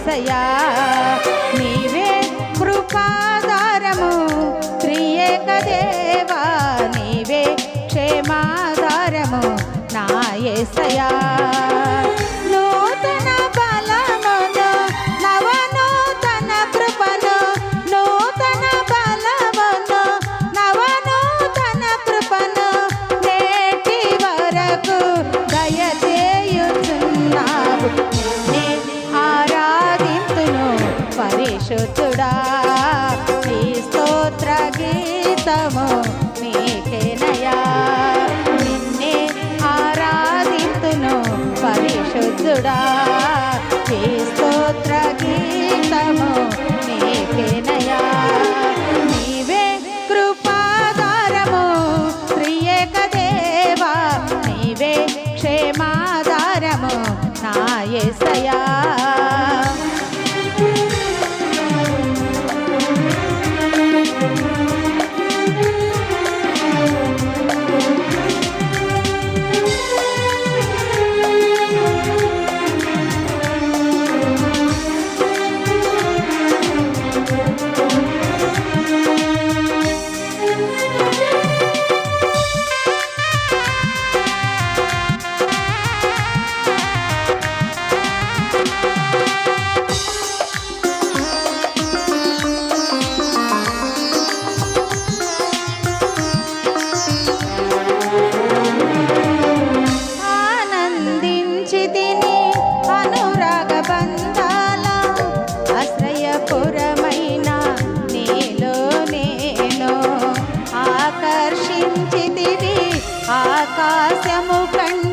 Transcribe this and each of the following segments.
ఏసయా నీవే కృపాదారము త్రియేక దేవా నీవే క్షేమాధారము నా ఏసయా దయచేయుచున్నావు. పరిశుద్ధుడా నీ స్తోత్ర గీతము నీకేనయా నిన్నే ఆరాధితును పరిశుద్ధుడా నీ స్తోత్ర గీతము నీకేనయా నీవే కృపాధారము త్రియేక దేవా. నీవే క్షేమాధారము నా యేసయ్యా ఆకాశము కంటే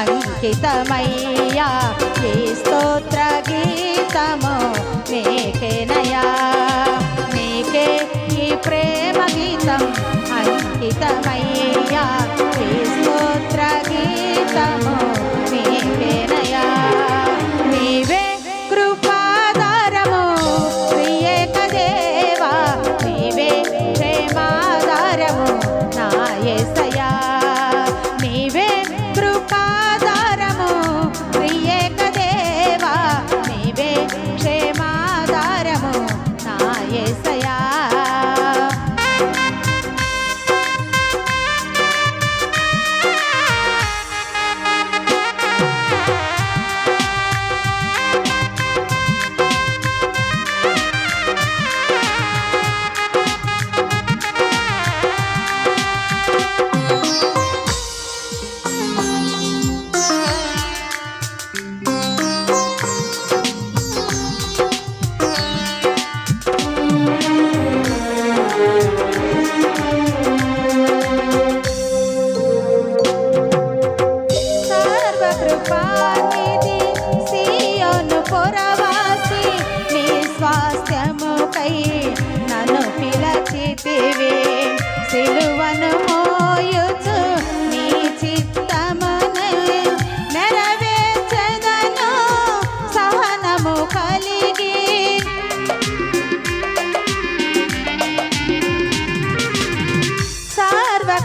అంకితమయ్యా ఈ స్తోత్ర గీతము నీకేనయా నీకే ఈ ప్రేమ గీతం అంకితమయ్యా స్వాస్థ్యముకై నన్ను పిలచితివి. సిలువను మోయుచు నీ చిత్తమును నెరవేర్చదను సహనము కలిగి.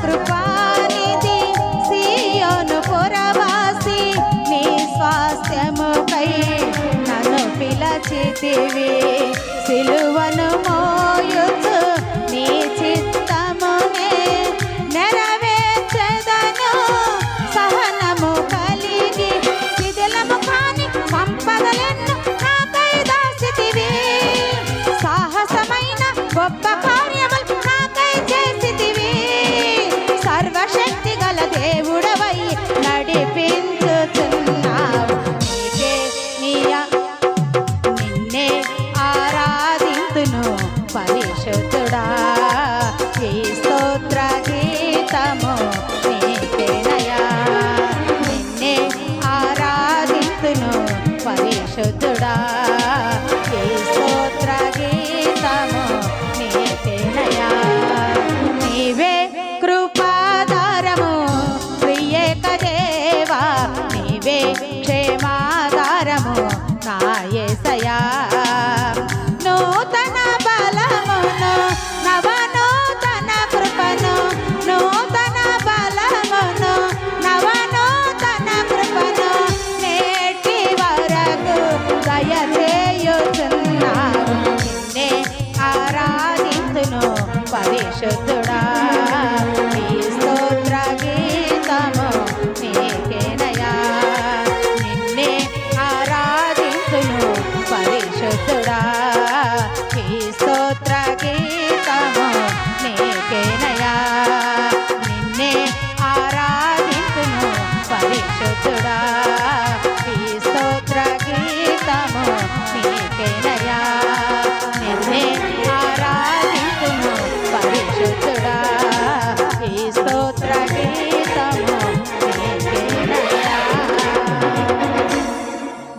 సర్వకృపానిధి సీయోను పురవాసి నీ స్వాస్థ్యముకై నన్ను పిలచితివి. रे शतडा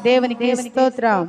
దేవునికి స్తోత్రం